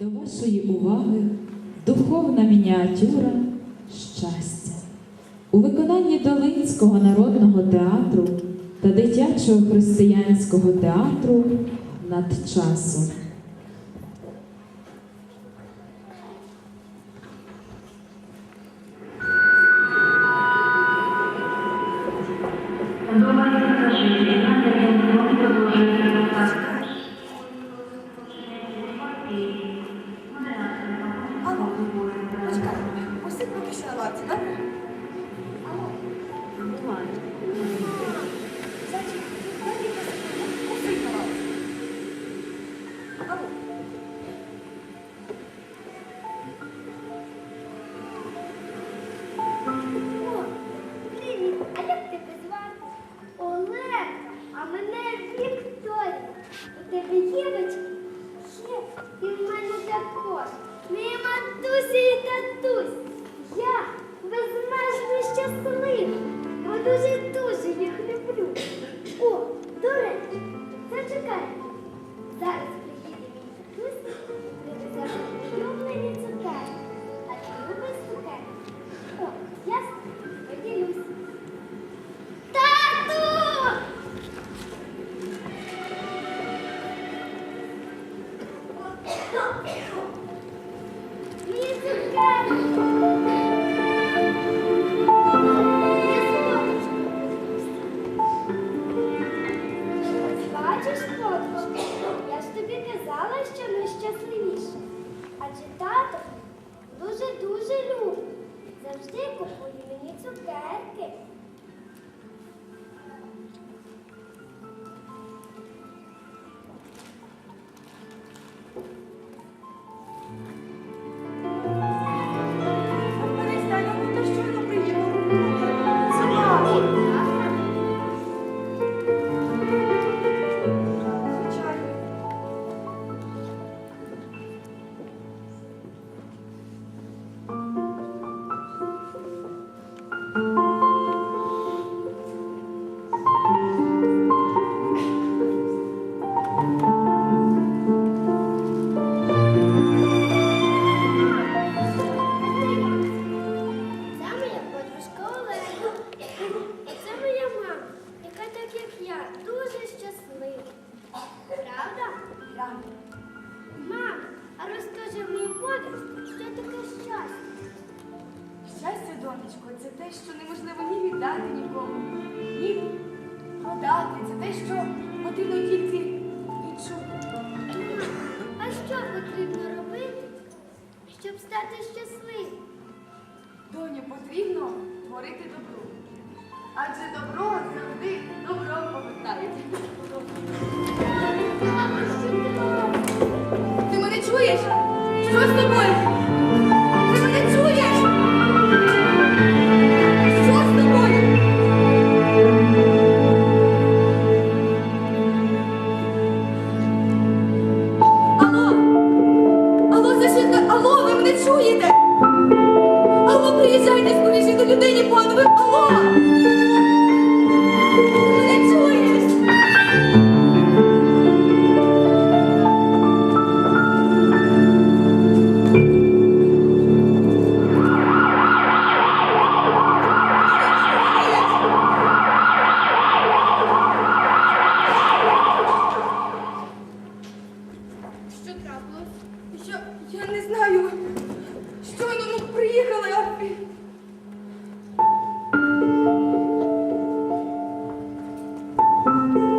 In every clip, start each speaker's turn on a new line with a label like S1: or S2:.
S1: До вашої уваги духовна мініатюра щастя у виконанні Долинського народного театру та дитячого християнського театру над часом.
S2: те, що потрібно тільки відчути.
S3: А що потрібно робити, щоб стати щасливим?
S2: Доні, потрібно творити добро. Адже добро завжди добро повертається.
S3: Ти
S2: мене чуєш? Що з тобою? Thank you.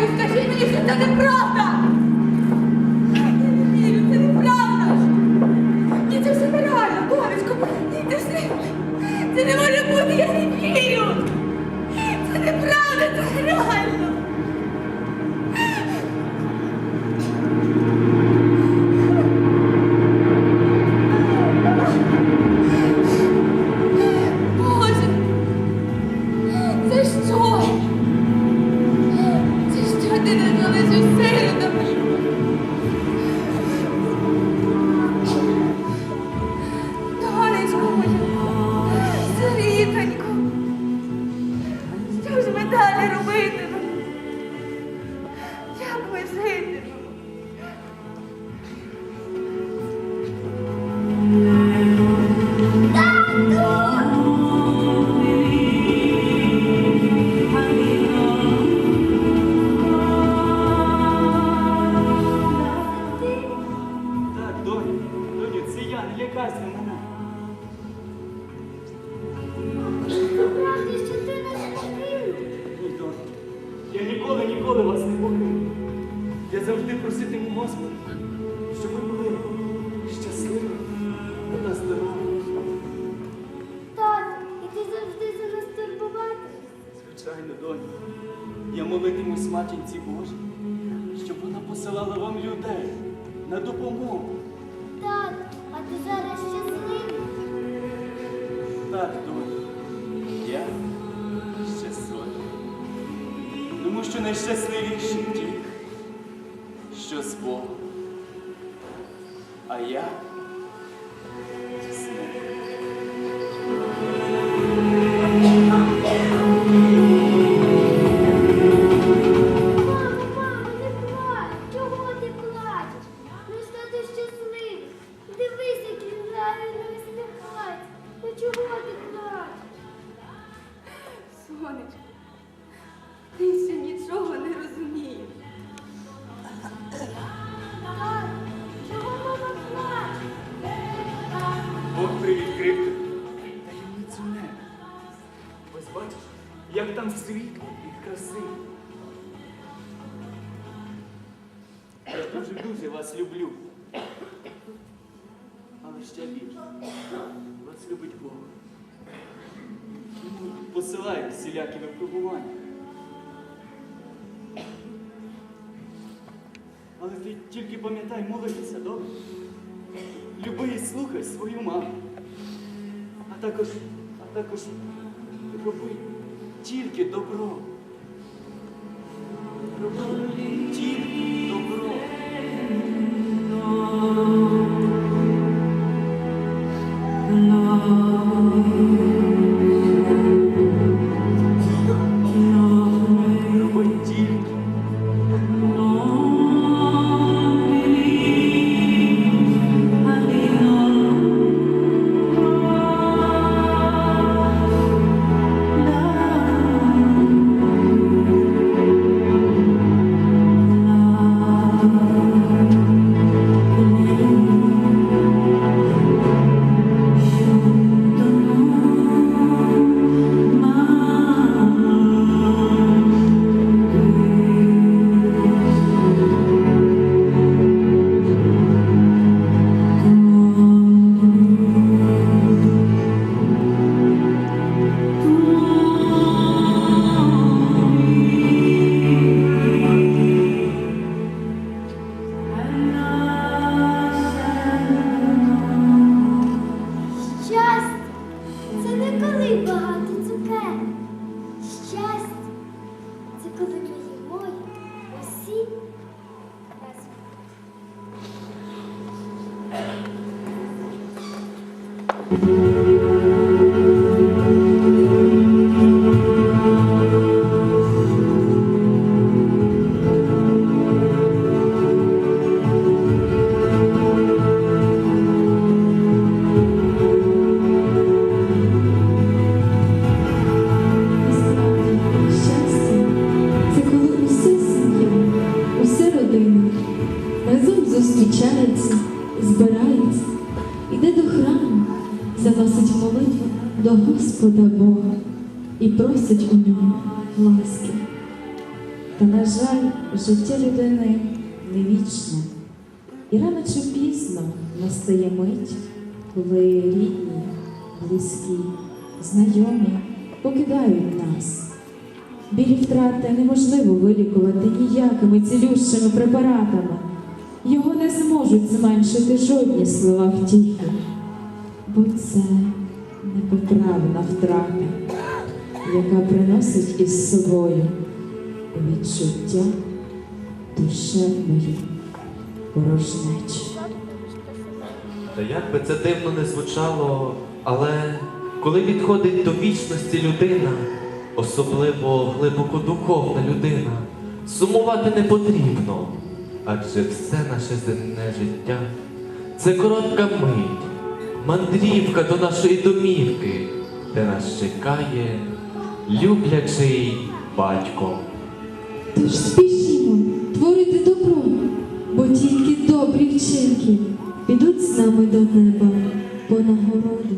S2: Скажи мені, що це неправда!
S4: матінці Божій, щоб вона посилала вам людей на допомогу.
S1: Так, а ти зараз щасливий?
S4: Так, доню, я щасливий. Тому що найщасливіші ті, що з Богом. А я.
S1: як
S4: там світло і краси. Я дуже-дуже вас люблю. Але ще більше. Вас любить Бог. Тому посилає всілякі випробування. Але ти тільки пам'ятай молитися, добре? Люби і слухай свою маму. А також, а також роби тільки добро. Тільки
S5: до Господа Бога і просять у нього ласки. Та, на жаль, життя людини не вічне. І рано чи пізно настає мить, коли рідні, близькі, знайомі покидають нас. Білі втрати неможливо вилікувати ніякими цілющими препаратами. Його не зможуть зменшити жодні слова втіхи, бо це непоправна втрата, яка приносить із собою відчуття душевної порожнечі.
S6: Та як би це дивно не звучало, але коли підходить до вічності людина, особливо глибоко духовна людина, сумувати не потрібно, адже все наше земне життя це коротка мить, мандрівка до нашої домівки, де нас чекає люблячий батько.
S5: Тож спішімо творити добро, бо тільки добрі вчинки підуть з нами до неба по нагороду.